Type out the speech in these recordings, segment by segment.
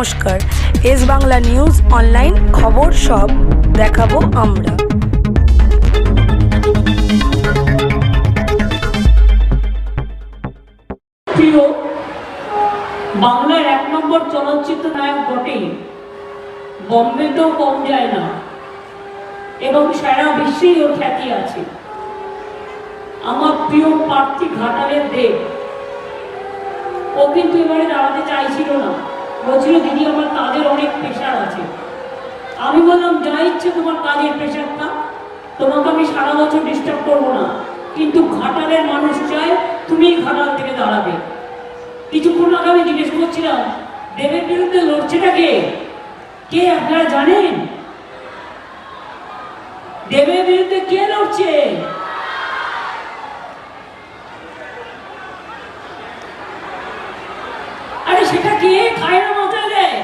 নমস্কার। S Bangla news online খবর সব দেখাবো আমরা। বাংলার এক নম্বর চলচ্চিত্র নায়ক বটেই। বম্বেতেও কম যায় না, এবং সারা বিশ্বেই ওর খ্যাতি আছে। আমার প্রিয় প্রার্থী ঘাটালের দেব, ও কিন্তু এবারে দাঁড়াতে চাইছিল না। বলছিল, দিদি, আমার কাজের অনেক প্রেশার আছে। আমি বললাম, যা ইচ্ছে তোমার কাজের প্রেশারটা তোমাকে আমি সারা বছর ডিস্টার্ব করব না। কিন্তু ঘাটালের মানুষ চায় তুমি ঘাটাল থেকে দাঁড়াবে। কিছুক্ষণ আগে আমি জিজ্ঞেস করছিলাম, দেবের বিরুদ্ধে লড়ছেটা কে? কে, আপনারা জানেন? দেবের বিরুদ্ধে কে লড়ছে? আরে, সেটা কে? খায় না মাথায় দেয়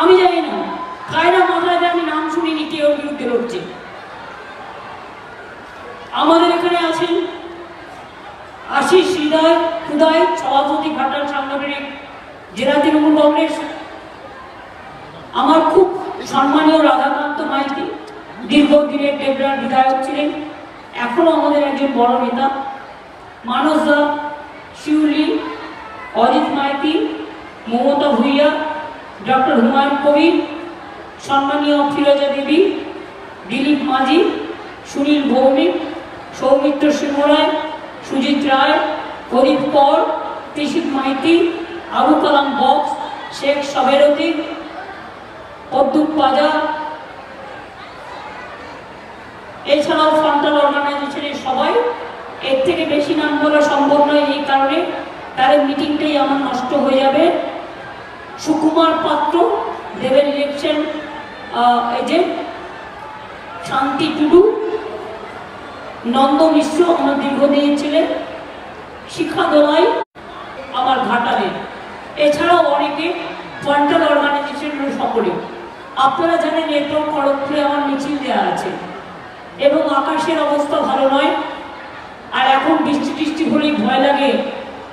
আমি জানি না খায় না মাথায় দেয় আমি নাম শুনিনি কে ওর বিরুদ্ধে লড়ছে আমাদের এখানে আছেন আশিস হৃদয় হৃদয় সভাপতি ঘাটাল সাংগঠনিক জেলা তৃণমূল কংগ্রেস আমার খুব সম্মানীয় রাধাকান্ত মাইতি দীর্ঘদিনের ডেবরার বিধায়ক ছিলেন এখনও আমাদের একজন বড় নেতা মানস দা শিউলি, অজিত মাইতি, মমতা ভূঁইয়া, ডক্টর হুমায়ুন কবির, সম্মানীয় ফিরোজা দেবী, দিলীপ মাঝি, সুনীল ভৌমিক, সৌমিত্র সিংহ রায় সুজিত রায় প্রদীপ কর তিশিত মাইতি, আবু কালাম বক্স, শেখ সবেরতি পদ্মুক পাজা এছাড়াও ফ্রন্টাল অর্গানাইজেশনের সবাই এর থেকে বেশি নাম বলা সম্ভব নয় এই কারণে তাদের মিটিংটাই আমার নষ্ট হয়ে যাবে। সুকুমার পাত্র দেবের ইলেকশন এজেন্ট শান্তি টুডু, নন্দ মিশ্র, আমার দীর্ঘদিনের ছিলেন শিক্ষা দোলাই, আমার ঘাটালে। এছাড়াও অনেকে ফ্রন্টাল অর্গানাইজেশনের সকলে। আপনারা জানেন নেটওয়ার্ক খড়গপুরে আমার মিছিল দেওয়া আছে। এবং আকাশের অবস্থা ভালো নয়। আর এখন বৃষ্টি টিষ্টি হলেই ভয় লাগে।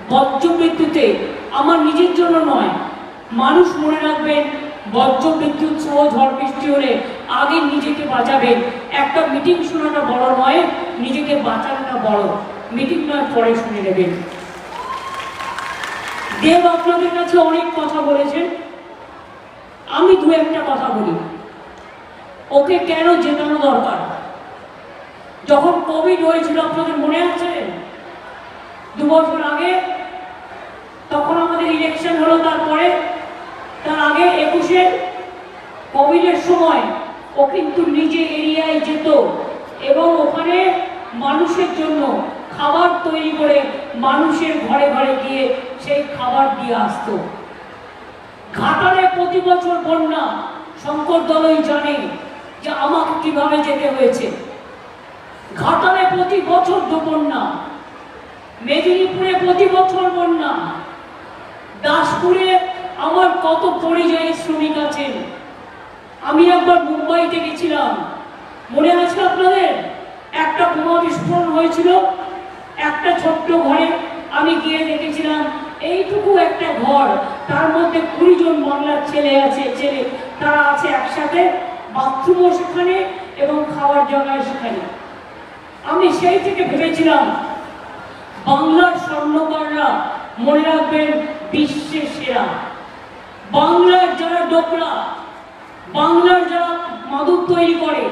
বজ্র বিদ্যুতে আমার নিজের জন্য নয়। মানুষ মনে রাখবেন বজ্র বিদ্যুৎ সহ ঝড় বৃষ্টি হলে আগে নিজেকে বাঁচাবেন। একটা মিটিং শোনাটা বড় নয়, নিজেকে বাঁচানোটা বড়। মিটিং নয়, পরে শুনে নেবেন। দেব আপনাদের কাছে অনেক কথা বলেছেন। আমি দু একটা কথা বলি। ওকে কেন জেতানো দরকার? যখন কোভিড হয়েছিল, আপনাদের মনে আছে? দু বছর আগে, তখন আমাদের ইলেকশন হলো, তারপরে, তার আগে একুশে কোভিডের সময় ও কিন্তু নিজে এরিয়ায় যেত এবং ওখানে মানুষের জন্য খাবার তৈরি করে মানুষের ঘরে ঘরে গিয়ে সেই খাবার দিয়ে আসতো। ঘাটালে প্রতি বছর বন্যা, শঙ্কর দলই জানে যে আমাকে কীভাবে যেতে হয়েছে। ঘাটালে প্রতি বছর দু বন্যা মেদিনীপুরে প্রতি বছর বন্যা। দাসপুরে আমার কত পরিযায়ী শ্রমিক আছেন। আমি একবার মুম্বাইতে গেছিলাম। মনে আছে আপনাদের? একটা বোমা বিস্ফোরণ হয়েছিল। একটা ছোট্ট ঘরে আমি গিয়ে দেখেছিলাম, এইটুকু একটা ঘর। তার মধ্যে কুড়ি জন বাংলার ছেলে আছে, ছেলে। তারা আছে একসাথে, বাথরুমও সেখানে এবং খাওয়ার জায়গায় সেখানে। আমি সেই থেকে ভেবেছিলাম, বাংলার স্বর্ণকাররা মনে রাখবেন বিশ্বের সেরা। বাংলার যারা ডোকরা, বাংলার যারা মাদক তৈরি করে,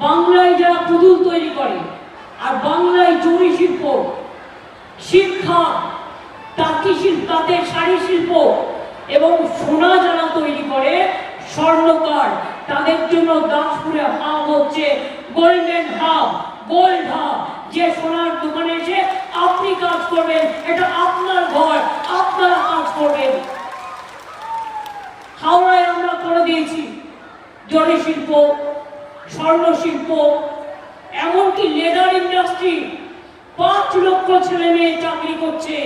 বাংলায় যারা পুতুল তৈরি করে, আর বাংলায় জরি শিল্প শিক্ষা তাঁতি শিল্প, তাঁতের শাড়ি শিল্প, এবং সোনা যারা তৈরি করে, স্বর্ণকার, তাদের জন্য দাসপুরে হাব হচ্ছে গোল্ডেন হাব হাব যে সোনার দোকানে এসে আপনি কাজ করবেন, এটা আপনার ঘর, আপনারা কাজ করবেন। হাওড়ায় আমরা করে দিয়েছি জরি শিল্প, স্বর্ণ শিল্প, এমনকি লেদার ইন্ডাস্ট্রি পাঁচ লক্ষ ছেলে মেয়ে চাকরি করছে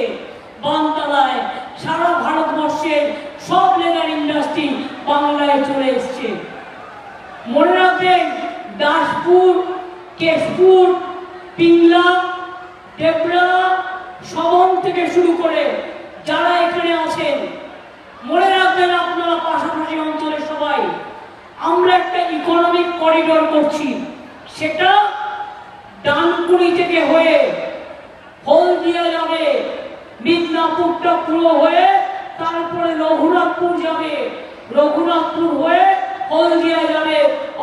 বানতলায় সারা ভারতবর্ষের সব লেদার ইন্ডাস্ট্রি বাংলায় চলে এসছে। মনে রাখবেন, দাসপুর কেশপুর, পিংলা, ডেবরা, সবন থেকে শুরু করে যারা এখানে আছেন, মনে রাখবেন আপনারা পাশাপাশি অঞ্চলের সবাই, আমরা একটা ইকোনমিক করিডোর করছি। সেটা ডানকুড়ি থেকে হয়ে হলদিয়া যাবে, মিদনাপুরটা পুরো হয়ে তারপরে রঘুনাথপুর যাবে। রঘুনাথপুর হয়ে হলদিয়া যাবে।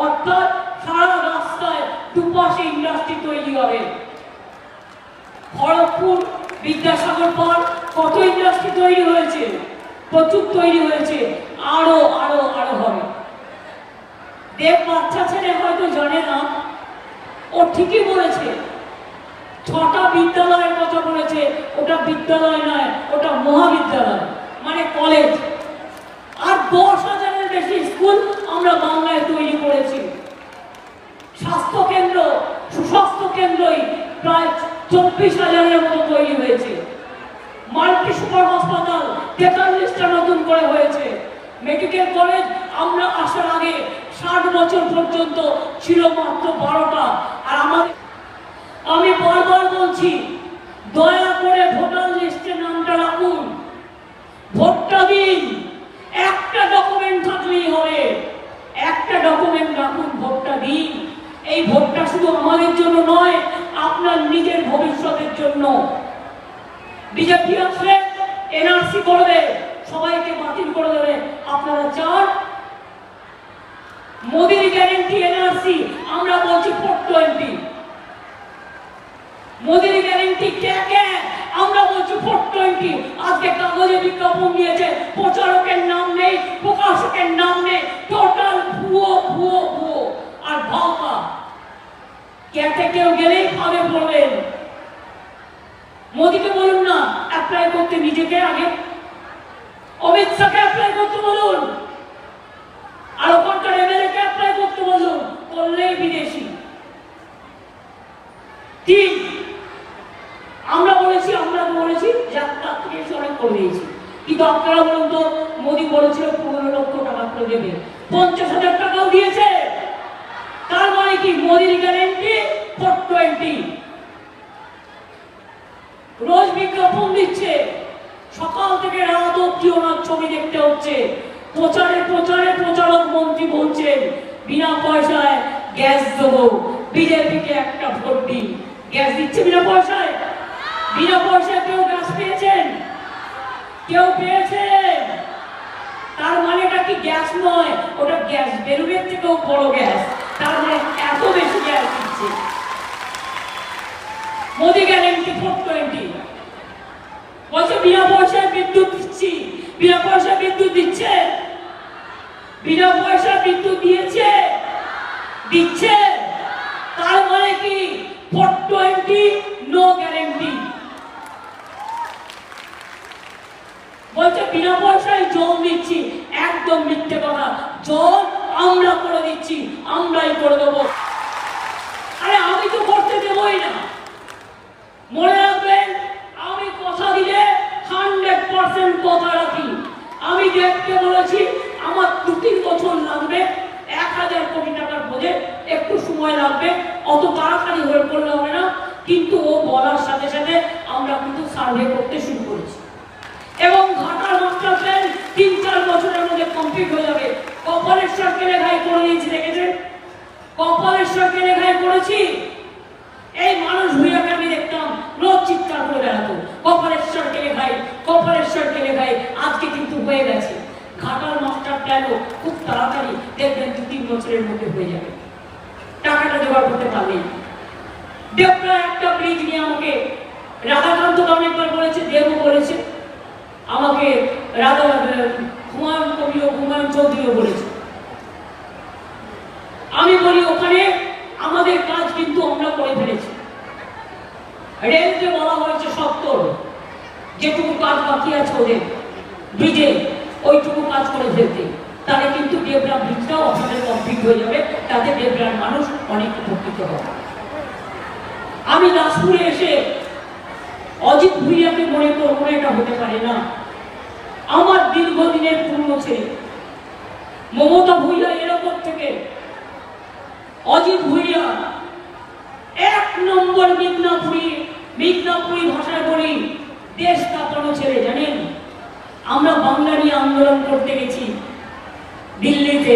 অর্থাৎ সারা রাস্তায় দুপাশে ইন্ডাস্ট্রি তৈরি হবে। খড়গপুর বিদ্যাসাগর পার্ক কত ইন্ডাস্ট্রি তৈরি হয়েছে? প্রচুর তৈরি হয়েছে। আরও আরও আরও হবে। দেব বাচ্চা ছেলে হয়তো জানে না। ও ঠিকই বলেছে। ছটা বিদ্যালয়ের কথা বলেছে। ওটা বিদ্যালয় নয়, ওটা মহাবিদ্যালয় মানে কলেজ আর দশ হাজারের বেশি স্কুল আমরা বাংলায় তৈরি করেছি। স্বাস্থ্য কেন্দ্র, সুস্বাস্থ্য কেন্দ্রই প্রায় চব্বিশ হাজারের মতো তৈরি হয়েছে। মাল্টি সুপার হাসপাতাল তেতাল্লিশটা নতুন করে হয়েছে। মেডিকেল কলেজ আমরা আসার আগে ষাট বছর পর্যন্ত ছিল মাত্র বারোটা। আর আমাদের আমি বারবার বলছি, দয়া করে ভোটার লিস্টে নামটা রাখুন। ভোটটা দিন। একটা ডকুমেন্ট থাকলেই হবে। একটা ডকুমেন্ট রাখুন, ভোটটা দিন। এই ভোটটা শুধু আমাদের জন্য নয়, আপনার নিজের ভবিষ্যতের জন্য। বিজেপি আসলে এনআরসি করবে সবাইকে বাতিল করে দেবে। আপনারা চান? মোদির গ্যারেন্টি এনআরসি, আমরা বলছি ফোর টোয়েন্টি। মোদির গ্যারেন্টি কে? আমরা বলছি ফোর টোয়েন্টি। আজকে কাগজে বিজ্ঞাপন দিয়েছে, প্রচারকের নাম নেই, প্রকাশকের নাম নেই, টোটাল ভুয়ো ভুয়ো ভুয়ো। আর ভাওতা। ক্যাটে কেউ গেলেই ফাঁদে পড়বেন মোদিকে বলুন না অ্যাপ্লাই করতে নিজেকে আগে। অমিত শাহকে অ্যাপ্লাই করতে বলুন। আর ওখানকার এমএলএ কে অ্যাপ্লাই করতে বলুন, করলেই বিদেশি। তিন, আমরা বলেছি আমরা বলেছি, যাত্রা থেকে অনেক করে দিয়েছি। কিন্তু আপনারা বলুন তো, মোদী বলেছিল পনেরো লক্ষ টাকা করে দেবে। পঞ্চাশ হাজার টাকাও দিয়েছে। তার মানে কি মোদির গ্যারেন্টি টোয়েন্টি রোজ বিজ্ঞাপন দিচ্ছে। সকাল থেকে রাত অব্দি ওনার ছবি দেখতে হচ্ছে। প্রচারে প্রচারে প্রচারক মন্ত্রী বলছেন, বিনা পয়সায় গ্যাস বিজেপিকে একটা ভোট দিন। গ্যাস দিচ্ছে বিনা পয়সায়? বিনা পয়সায় কেউ গ্যাস পেয়েছেন? কেউ পেয়েছেন? তার মানেটা কি গ্যাস নয়? ওটা গ্যাস, বেলুনের থেকেও বড় গ্যাস তার মানে এত বেশি গ্যাস দিচ্ছে মোদি গ্যারেন্টি ফোর টোয়েন্টি বলছে, বিনা পয়সায় বিদ্যুৎ দিচ্ছি। বিনা পয়সায় বিদ্যুৎ দিচ্ছে? বিনা পয়সায় বিদ্যুৎ দিয়েছে? দিচ্ছে? তার মানে কি? Four twenty, no guarantee. বলছে, বিনা পয়সায় জল দিচ্ছি একদম মিথ্যে কথা। জল আমরা করে দিচ্ছি আমরাই করে দেবো আরে আমি তো করতে দেবই না মনে রাখবেন আমি কথা দিলে হান্ড্রেড পার্সেন্ট কথা রাখি আমি দেখতে বলেছি আমার দু তিন বছর লাগবে এক হাজার কোটি টাকার প্রজেক্ট একটু সময় লাগবে অত তাড়াতাড়ি হয়ে পড়লে হবে না কিন্তু ও বলার সাথে সাথে আমরা কিন্তু সার্ভে করতে শুরু করেছি এবং ঘাটার মাস্টার প্ল্যান তিন চার বছরের মধ্যে কমপ্লিট হয়ে যাবে কপালেশ্বরকে লেখায় করে দিয়েছি দেখেছেন? কপালেশ্বরকে লেখায় করেছি। এই মানুষ ভুইয়াকে আমি দেখতাম, রোজ চিৎকার করে বেড়াতো। কপালেশ্বরকে লেখাই কপালেশ্বরকে লেখাই, আজকে কিন্তু হয়ে গেছে। ঘাটার মাস্টার প্ল্যানও খুব তাড়াতাড়ি দেখবেন দু তিন বছরের মধ্যে হয়ে যাবে। টাকাটা জোগাড় করতে পারলেই। দেবরা একটা ব্রিজ নিয়ে আমাকে রাধাকান্ত অনেকবার বলেছে দেবও বলেছে। আমাকে রাধা হুমায়ুন কবিও, হুমায়ুন চৌধুরীও বলেছে। আমি বলি, ওখানে আমাদের কাজ কিন্তু আমরা করে ফেলেছি। রেলকে বলা হয়েছে সত্তর যেটুকু কাজ বাকি আছে ওদের। ব্রিজে ওইটুকু কাজ করে ফেলতে। তাহলে কিন্তু দেবরা ব্রিজটাও আপনাদের কমপ্লিট হয়ে যাবে। তাতে দেবরার মানুষ অনেক উপকৃত হবে। আমি দাসপুরে এসে অজিত ভুইয়াকে মনে করব এটা হতে পারে না। আমার দীর্ঘদিনের পূর্ণ ছেলে। মমতা ভুইয়া এরকম থেকে অজিত ভুইয়া, এক নম্বর মিদনাপুরি মিদনাপুরি ভাষায় বলি, দেশ কাঁপানো ছেলে জানেন? আমরা বাংলা নিয়ে আন্দোলন করতে গেছি দিল্লিতে।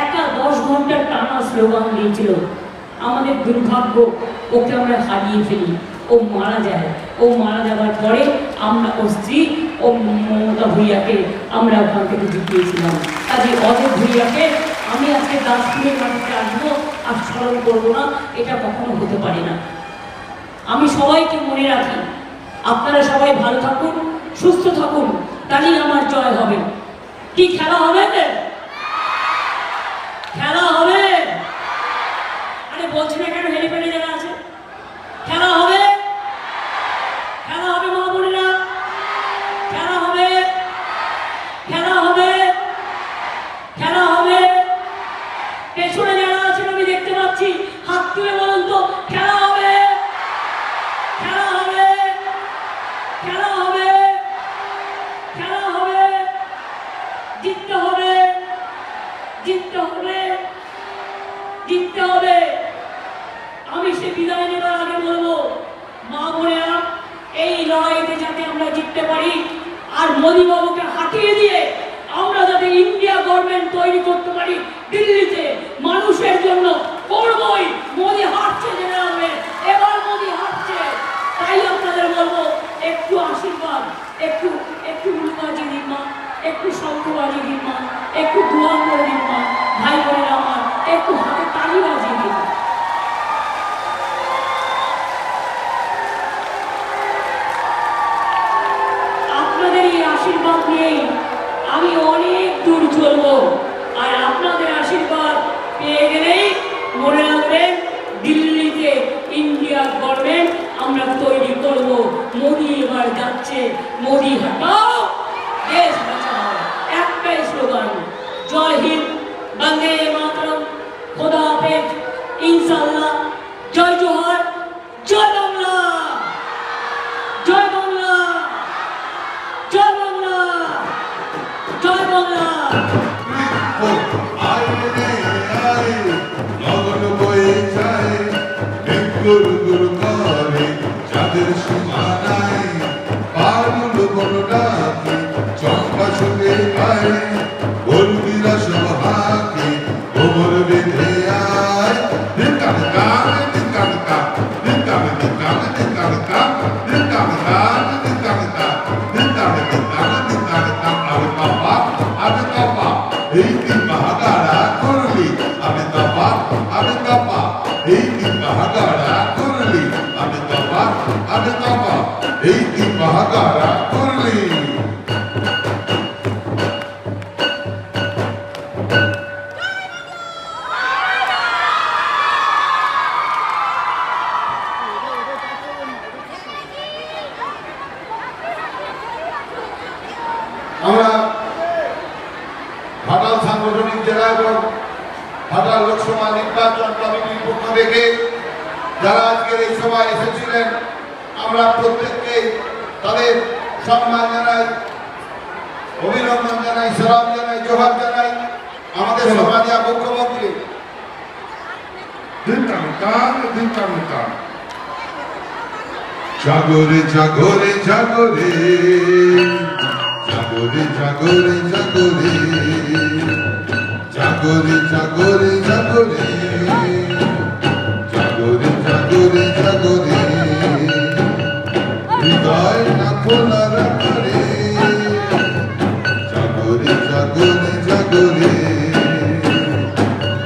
একা দশ ঘণ্টার টানা স্লোগান দিয়েছিল, আমাদের দুর্ভাগ্য, ওকে আমরা হারিয়ে ফেলি। ও মারা যায়। ও মারা যাওয়ার পরে আমরা ওর স্ত্রী ও মমতা ভূঁইয়াকে আমরা ওখান থেকে জিতিয়েছিলাম কাজে অজয় ভূঁইয়াকে আমি আজকে দাসপুরের মাটিতে আসব, আর স্মরণ করব না, এটা কখনো হতে পারে না। আমি সবাইকে মনে রাখি, আপনারা সবাই ভালো থাকুন, সুস্থ থাকুন, তাহলেই আমার জয় হবে। কি খেলা হবে আর মোদী বাবুকে হাঁটিয়ে দিয়ে আমরা যাতে ইন্ডিয়া গভর্নমেন্ট তৈরি করতে পারি, দিল্লিতে মানুষের জন্য করবই। মোদী হাঁটছে জেনে রাখবেন এবার মোদী হাঁটছে তাই আপনাদের বলব, একটু আশীর্বাদ, একটু একটু উলুবাজি দিন মা একটু শঙ্খবাজি দিন মা একটু দোয়া করে দিন মা ভাই বোনেরা আমার, একটু হাতে তালি মোদি এবার যাচ্ছে, মোদি হটাও, দেশ বাঁচাও। একটাই স্লোগান, জয় হিন্দ, বন্দে মাতরম, খোদা হাফেজ ইনশাল্লাহ জয় জোহার, জয় বাংলা জয় বাংলা জয় বাংলা জয় বাংলা। গুর গুর করে যাদের সীমা அடுத்தப்பா எய்தி மகாகாரா குரலி அடுத்தப்பா அடுத்தப்பா எய்தி மகாகாரா குரலி ঘাটাল লোকসভা নির্বাচন কমিটির পক্ষ থেকে যারা আজকের এই সভায় এসেছিলেন আমরা প্রত্যেককে তাদের সম্মান জানাই অভিনন্দন জানাই সালাম জানাই জোহার জানাই আমাদের সমাজে মুখ্যমন্ত্রী। জাগরে জাগরে জাগরে জাগরে জাগরে জাগরে জাগরে জাগরে জাগরে। জাগরে জাগরে জাগরে। হৃদয় না খোলা রাখরে জাগরে জাগরে জাগরে।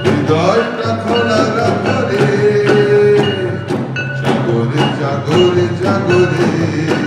হৃদয়টা খোলা রাখরে জাগরে জাগরে জাগরে।